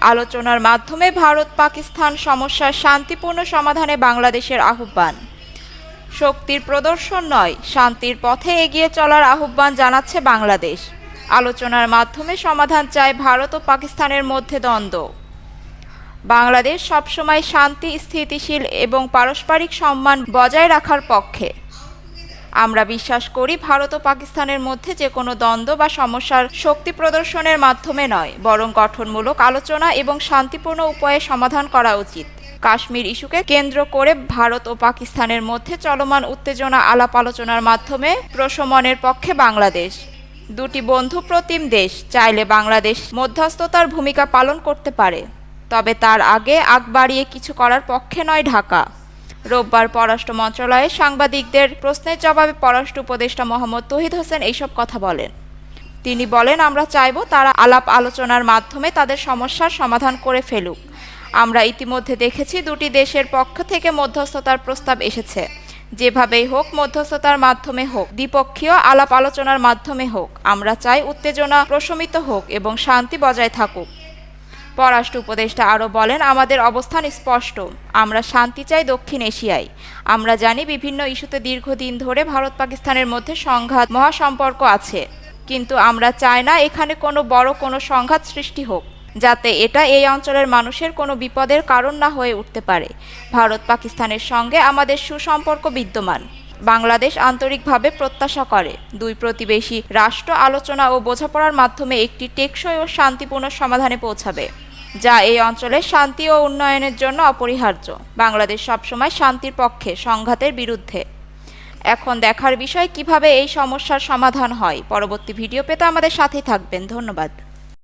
আলোচনার মাধ্যমে ভারত পাকিস্তান সমস্যার শান্তিপূর্ণ সমাধানে বাংলাদেশের আহ্বান। শক্তির প্রদর্শন নয়, শান্তির পথে এগিয়ে চলার আহ্বান জানাচ্ছে বাংলাদেশ। আলোচনার মাধ্যমে সমাধান চায় ভারত ও পাকিস্তানের মধ্যে দ্বন্দ্ব। বাংলাদেশ সবসময় শান্তি, স্থিতিশীল এবং পারস্পরিক সম্মান বজায় রাখার পক্ষে। আমরা বিশ্বাস করি ভারত ও পাকিস্তানের মধ্যে যে কোনো দ্বন্দ্ব বা সমস্যার শক্তি প্রদর্শনের মাধ্যমে নয়, বরং গঠনমূলক আলোচনা এবং শান্তিপূর্ণ উপায়ে সমাধান করা উচিত। কাশ্মীর ইস্যুকে কেন্দ্র করে ভারত ও পাকিস্তানের মধ্যে চলমান উত্তেজনা আলাপ আলোচনার মাধ্যমে প্রশমনের পক্ষে বাংলাদেশ। দুটি বন্ধু প্রতিম দেশ, চাইলে বাংলাদেশ মধ্যস্থতার ভূমিকা পালন করতে পারে। তবে তার আগে আগ বাড়িয়ে কিছু করার পক্ষে নয় ঢাকা। রোববার পররাষ্ট্র মন্ত্রণালয়ে সাংবাদিকদের প্রশ্নের জবাবে পররাষ্ট্র উপদেষ্টা মোহাম্মদ তহিদ হোসেন এইসব কথা বলেন। তিনি বলেন, আমরা চাইব তারা আলাপ আলোচনার মাধ্যমে তাদের সমস্যার সমাধান করে ফেলুক। আমরা ইতিমধ্যে দেখেছি দুটি দেশের পক্ষ থেকে মধ্যস্থতার প্রস্তাব এসেছে। যেভাবেই হোক, মধ্যস্থতার মাধ্যমে হোক, দ্বিপক্ষীয় আলাপ আলোচনার মাধ্যমে হোক, আমরা চাই উত্তেজনা প্রশমিত হোক এবং শান্তি বজায় থাকুক। পররাষ্ট্র উপদেষ্টা আরও বলেন, আমাদের অবস্থান স্পষ্ট। আমরা শান্তি চাই দক্ষিণ এশিয়ায়। আমরা জানি বিভিন্ন ইস্যুতে দীর্ঘদিন ধরে ভারত পাকিস্তানের মধ্যে সংঘাত, মহাসম্পর্ক আছে। কিন্তু আমরা চাই না এখানে কোনো বড় কোনো সংঘাত সৃষ্টি হোক, যাতে এটা এই অঞ্চলের মানুষের কোনো বিপদের কারণ না হয়ে উঠতে পারে। ভারত পাকিস্তানের সঙ্গে আমাদের সুসম্পর্ক বিদ্যমান। বাংলাদেশ আন্তরিকভাবে প্রত্যাশা করে। দুই প্রতিবেশী রাষ্ট্র আলোচনা ও বোঝাপড়ার মাধ্যমে একটি টেকসই ও শান্তিপূর্ণ সমাধানে পৌঁছাবে। যা এই অঞ্চলে শান্তি ও উন্নয়নের জন্য অপরিহার্য। বাংলাদেশ সবসময় শান্তির পক্ষে, সংঘাতের বিরুদ্ধে। এখন দেখার বিষয় কীভাবে এই সমস্যার সমাধান হয়, পরবর্তী ভিডিও পেতে আমাদের সাথেই থাকবেন। ধন্যবাদ।